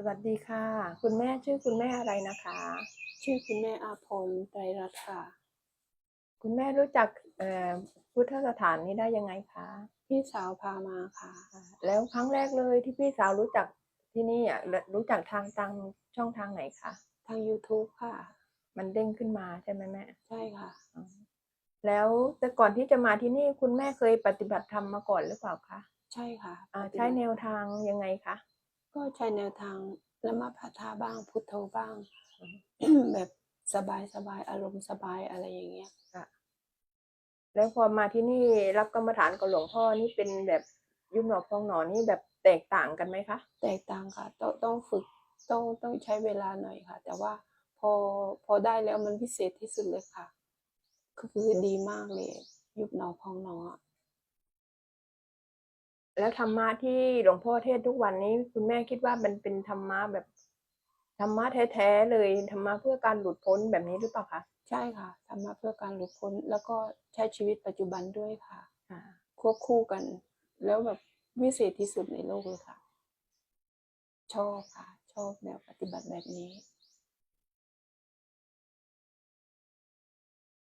สวัสดีค่ะ คุณแม่ชื่อคุณแม่อะไรนะคะ ชื่อคุณแม่อาพรไตรรัตน์ค่ะ คุณแม่รู้จักเอ่อพุทธสถานนี้ได้ยังไงคะ พี่สาวพามาค่ะ แล้วครั้งแรกเลยที่พี่สาวรู้จักที่นี่อะรู้จักทางทางช่องทางไหนคะทาง YouTube ค่ะ มันเด้งขึ้นมาใช่ไหมแม่ใช่ค่ะ อ๋อแล้วแต่ก่อนที่จะมาที่นี่คุณแม่เคยปฏิบัติธรรมมาก่อนหรือเปล่าคะใช่ค่ะอ่าปฏิบัติใช้แนวทางยังไงคะ ก็ใช้แนวทางละมาพัทาบ้างพุทโธบ้าง แบบสบายสบายอารมณ์สบายอะไรอย่างเงี้ยแล้วพอมาที่นี่รับกรรมฐานกับหลวงพ่อนี่เป็นแบบยุบหนอพองหนอนี่แบบแตกต่างกันไหมคะ แตกต่างค่ะ ต้องต้องฝึกต้องต้องใช้เวลาหน่อยค่ะ แต่ว่าพอพอได้แล้วมันพิเศษที่สุดเลยค่ะก็คือดีมากเลย ยุบหนอพองหนออะ แล้วธรรมะที่หลวงพ่อเทศน์ทุกวันนี้ คุณแม่คิดว่ามันเป็นธรรมะแบบธรรมะแท้ๆเลยธรรมะเพื่อการหลุดพ้นแบบนี้หรือเปล่าคะใช่ค่ะทำมาเพื่อการหลุดพ้นแล้วก็ใช้ชีวิตปัจจุบันด้วยค่ะอ่าควบคู่กัน แล้วแบบวิเศษที่สุดในโลกเลยค่ะ ชอบค่ะ ชอบแนวปฏิบัติแบบนี้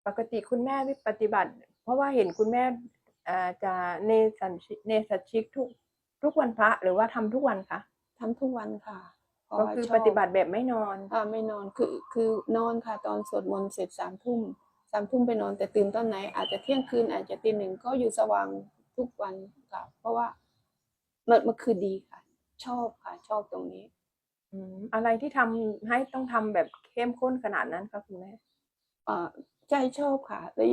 ปกติคุณแม่ปฏิบัติ เพราะว่าเห็นคุณแม่อ่า จะเนสันชิเนสัชชิกทุกทุกวันพระหรือว่าทำทุกวันคะทำทุกวันค่ะเพราะก็ว่าคือชบปฏิบัติแบบไม่นอนอ่าไม่นอนคือคือนอนค่ะ ตอนสวดมนต์เสร็จสามทุ่มสามทุ่มไปนอนแต่ตื่นตอนไหน อาจจะเที่ยงคืนอาจจะตีหนึ่งก็อยู่สว่างทุกวันค่ะ เพราะว่ามันมันคือดีค่ะ ชอบค่ะ ชอบตรงนี้อืมอะไรที่ทำให้ต้องทำแบบเข้มข้นขนาดนั้นคะคุณแม่อ่าใจชอบค่ะแล้ว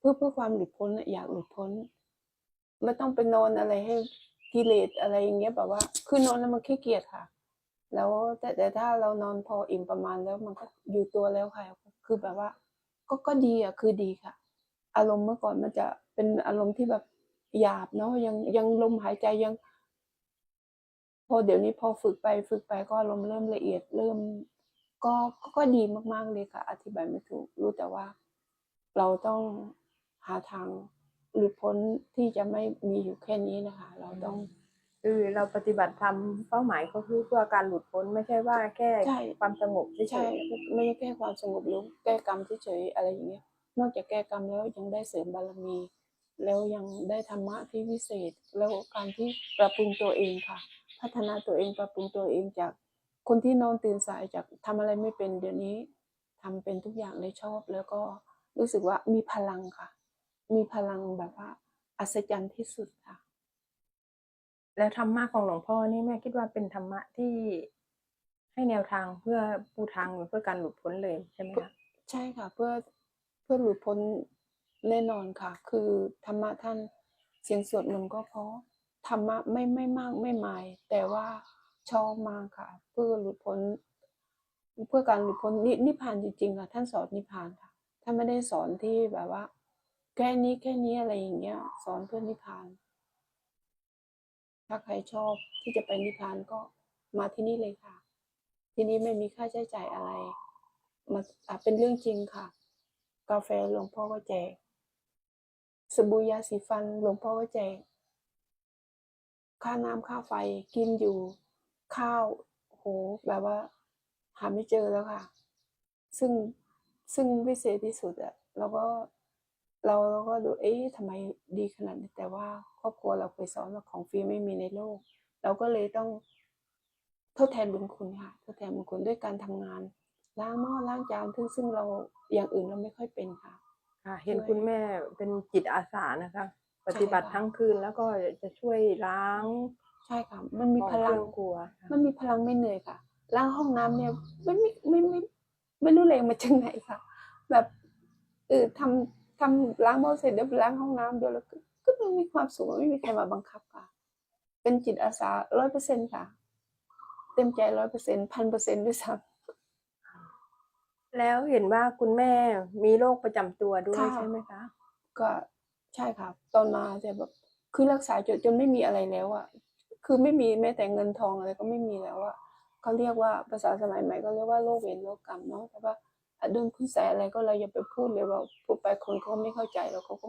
เพื่อเพื่อความหลุดพ้นอยากหลุดพ้นไม่ต้องไปนอนอะไรให้กิเลสอะไรอย่างเงี้ยแบบว่า คือนอนแล้วมันขี้เกียจค่ะ แล้วแต่แต่ถ้าเรานอนพออิ่มประมาณแล้วมันก็อยู่ตัวแล้วค่ะ คือแบบว่า ก็ก็ดีอะคือดีค่ะ อารมณ์เมื่อก่อนมันจะเป็นอารมณ์ที่แบบหยาบเนาะยังยังลมหายใจยัง พอเดี๋ยวนี้พอฝึกไปฝึกไปก็อารมณ์เริ่มละเอียด เริ่มก็ก็ก็ดีมากๆเลยค่ะ อธิบายไม่ถูก รู้แต่ว่า เราต้อง หาทางหลุดพ้นที่จะไม่มีอยู่แค่นี้นะคะ เราต้องคือเราปฏิบัติธรรมเป้าหมายก็คือเพื่อการหลุดพ้นไม่ใช่ว่าแค่ใช่ความสงบเฉใช่ยไม่ใช่แก้ความสงบหรือแก้กรรมเฉยๆอะไรอย่างเงี้ย นอกจากแก้กรรมแล้วยังได้เสริมบารมี แล้วยังได้ธรรมะที่วิเศษ แล้วการที่ปรับปรุงตัวเองค่ะ พัฒนาตัวเองปรับปรุงตัวเองจากคนที่นอนตื่นสายจากทำอะไรไม่เป็นเดี๋ยวนี้ทำเป็นทุกอย่างเลยชอบ แล้วก็รู้สึกว่ามีพลังค่ะ มีพลังแบบว่า อัศจรรย์ที่สุดค่ะ แล้วธรรมะของหลวงพ่อนี่แม่คิดว่าเป็นธรรมะที่ให้แนวทางเพื่อปูทางเพื่อการหลุดพ้นเลยใช่ไหมคะใช่ค่ะ เพื่อเพื่อหลุดพ้นแน่นอนค่ะ คือธรรมะท่านเสียงสวดมนต์ก็เพราะธรรมะไม่ไม่มากไม่หมาย แต่ว่าชอบมากค่ะ เพื่อหลุดพ้น เพื่อการหลุดพ้นนินิพพานจริงๆค่ะ ท่านสอนนิพพานค่ะท่านไม่ได้สอนที่แบบว่า แค่นี้แค่นี้อะไรอย่างเงี้ย สอนเพื่อนนิพพาน ถ้าใครชอบที่จะไปนิพพานก็มาที่นี่เลยค่ะ ที่นี่ไม่มีค่าใช้จ่ายอะไรมาเป็นเรื่องจริงค่ะ กาแฟหลวงพ่อก็แจกสบู่ยาสีฟันหลวงพ่อก็แจกค่าน้ำค่าไฟกินอยู่ข้าวโหแบบว่า หาไม่เจอแล้วค่ะ ซึ่งซึ่งวิเศษที่สุดอะเราก็ เราเราก็ดูเอ๊ะทำไมดีขนาดนี้แต่ว่าครอบครัวเราเคยสอนว่าของฟรีไม่มีในโลก เราก็เลยต้องทดแทนบุญคุณค่ะทดแทนบุญคุณด้วยการทำงานล้างหม้อล้างจานซึ่งซึ่งเราอย่างอื่นเราไม่ค่อยเป็นค่ะค่ะ เห็นช่วยคุณแม่เป็นจิตอาสานะคะ ปฏิบัติค่ะทั้งคืนแล้วก็จะช่วยล้างใช่ค่ะ มันมีของพลังเครื่องครัวค่ะมันมีพลังไม่เหนื่อยค่ะล้างห้องน้ำเนี่ยไม่ไม่ไม่ไม่ไม่รู้เลยมาจากไหนค่ะ แบบเออทำ ทำล้างหม้อเสร็จเดี๋ยวไปล้างห้องน้ำเดี๋ยวแล้วก็ก็มันมีความสุขไม่มีใครมาบังคับค่ะ เป็นจิตอาสาร้อยเปอร์เซ็นค่ะ เต็มใจร้อยเปอร์เซ็นพันเปอร์เซ็นด้วยซ้แล้วเห็นว่าคุณแม่มีโรคประจำตัวด้วยค่ะใช่ไหมคะำก็ใช่ค่ะ ตอนมาจะแบบคือรักษาจนจนไม่มีอะไรแล้วอะคือไม่มีแม้แต่เงินทองอะไรก็ไม่มีแล้วอะเขาเรียกว่าภาษาสมัยใหม่ก็เรียกว่าโรคเวรโรคกรรมเนาะแต่ว่าอะ เรื่องคุณแสอะไรก็เราอย่าไปพูดเลยว่าพูดไปคนเขาไม่เข้าใจแล้วเขาก็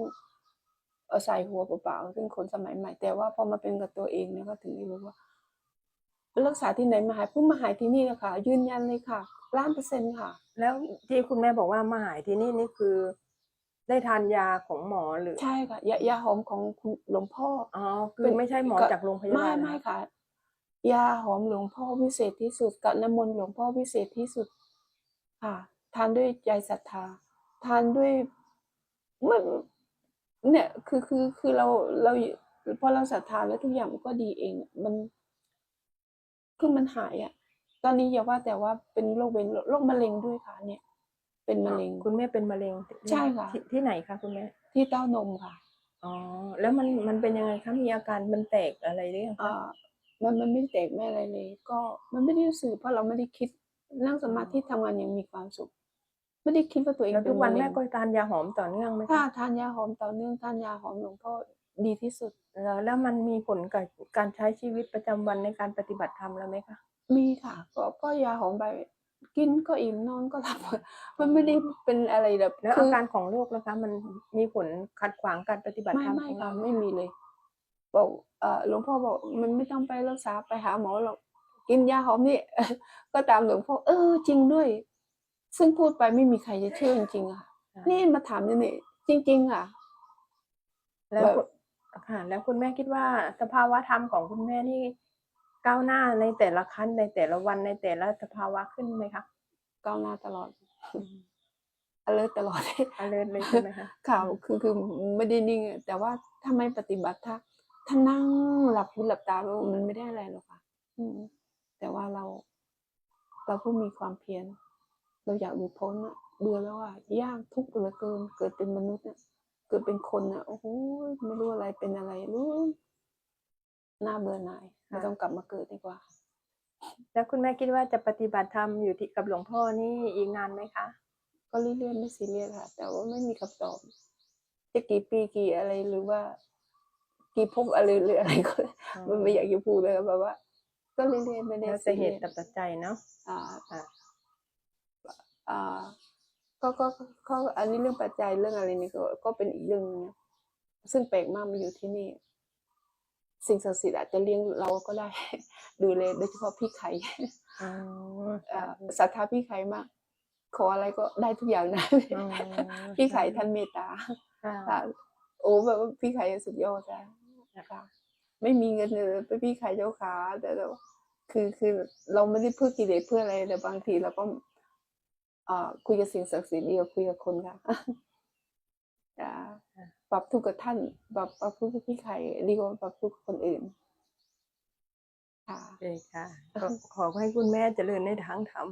เอาใส่หัวเปล่าๆซึ่งคนสมัยใหม่ แต่ว่าพอมาเป็นกับตัวเองเนี่ยก็ถึงได้รู้ว่าไปรักษาที่ไหนมาหายเพิ่งมาหายที่นี่นะคะยืนยันเลยค่ะล้านเปอร์เซ็นต์ค่ะ แล้วที่คุณแม่บอกว่ามาหายที่นี่นี่คือ ได้ทานยาของหมอหรือใช่ค่ะยายาหอมของคุณหลวงพ่ออ๋อคืเป็อนไม่ใช่หมอก็จากโรงพยาไม่บาลไม่นะค่ะ ยาหอมหลวงพ่อวิเศษที่สุดกับน้ำมนต์หลวงพ่อวิเศษที่สุดค่ะ ทานด้วยใจศรัทธา ทานด้วยมันเนี่ยคือคือคือเราเราพอเราศรัทธาแล้วทุกอย่างมันก็ดีเองอะมันคือมันหายอะ ตอนนี้อย่าว่าแต่ว่าเป็นโรคเป็นโรคมะเร็งด้วยค่ะ เนี่ย เป็นมะเร็งคุณแม่เป็นมะเร็งใช่ค่ะที่ที่ไหนคะคุณแม่ที่เต้านมค่ะอ๋อแล้วมันมันเป็นยังไงคะมีอาการมันแตกอะไรหรือยังคะอ่ามันมันไม่แตกไม่อะไรเลย ก็มันไม่ได้รู้สึกเพราะเราไม่ได้คิด นั่งสมาธิทำงานอย่างมีความสุข ไม่ได้คิดว่าตัวเองแล้วเป็ทุนกวันมะเร็แม่งก็ทานยาหอมต่อเนื่องไหมถ้าคะทานยาหอมต่อเนื่องทานยาหอมหลวงพ่อดีที่สุด แล้วแล้วมันมีผลกับการใช้ชีวิตประจำวันในการปฏิบัติธรรมแล้วไหมคะมีค่ะ ก็ก็ยาหอมไปกินก็อิ่มนอนก็หลับมันไม่ได้เป็นอะไรแบบแล้วคือาการของโรคนะคะ มันมีผลขัดขวางการปฏิบัติไม่ธรรมไม่ของค่ะเราไม่มีเลยบอกเออหลวงพ่อบอกมันไม่ต้องไปรักษาไปหาหมอหรอก กินยาหอมนี่ก็ตามหลวงพ่อเออ จริงด้วย ซึ่งพูดไปไม่มีใครจะเชื่อจริงๆอะค่ะ นี่มาถามนี่นี่จริงๆอะ แล้วแบบคุณค่ะ แล้วคุณแม่คิดว่า สภาวะธรรมของคุณแม่นี่ก้าวหน้าในแต่ละขั้นในแต่ละวันในแต่ละสภาวะขึ้นไหมคะก้าวหน้าตลอด alert ตลอด alert เลยใช่ไหมคะข่าวคือคือไม่ได้นิ่งอะแต่ว่าถ้าไม่ปฏิบัติถ้าถ้านั่งหลับหูหลับตามันไม่ได้อะไรหรอกค่ะ อืม แต่ว่าเรา เราผู้มีความเพียรเราอยากหลุดพ้นอะเบื่อแล้วอะยากทุกข์เหลือเกิน เกิดเป็นมนุษย์อะเกิดเป็นคนอะโอ้โหไม่รู้อะไรเป็นอะไรรู้น่าเบื่อหน่ายไม่ต้องกลับมาเกิดดีกว่า แล้วคุณแม่คิดว่าจะปฏิบัติธรรมอยู่ที่กับหลวงพ่อนี่อีกนานไหมคะ ก็เรื่อยๆไม่ซีเรียสค่ะ แต่ว่าไม่มีคำตอบจะกี่ปีกี่อะไรหรือว่า กี่ภพอะไรหรืออะไรก็มันไม่อยากจะพูดเลยแบบว่า ก็เรื่อยๆไม่ได้แล้วซีแต่เหเรียตุสกับปัจจัยเนาะอ่าค่ะอ่าก็ก็ก็อันนี้เรื่องปัจจัยเรื่องอะไรนี่ก็ก็เป็นอีกเรื่องนึงนะซึ่งแปลกมากมาอยู่ที่นี่ สิ่งศักดิ์สิทธิ์อาจจะเลี้ยงเราก็ได้ ดูแลโดยเฉพาะพี่ไข่อ๋ออ่าศรัทธาพี่ไข่มาก ขออะไรก็ได้ทุกอย่างนะอ๋อพี่ไข่ท่านเมตตาค่ะค่ะโอ้แบบว่าพี่ไข่สุดยอดอะค่ะ ไม่มีเงินเลยไปพี่ไข่เจ้าขาแต่เราคือคือเราไม่ได้เพื่อกิเลสเพื่ออะไรแต่บางทีเราก็อ่าคุยกับสิ่งศักดิ์สิทธิ์ดีกว่าคุยกับคนค่ะอ่าปรับทุกข์กับท่านปรับปรับทุกข์กับพี่ไข่ดีกว่าปรับทุกข์กับคนอื่น ค่ะโอเคค่ะขอให้คุณแม่เจริญในทางธรรม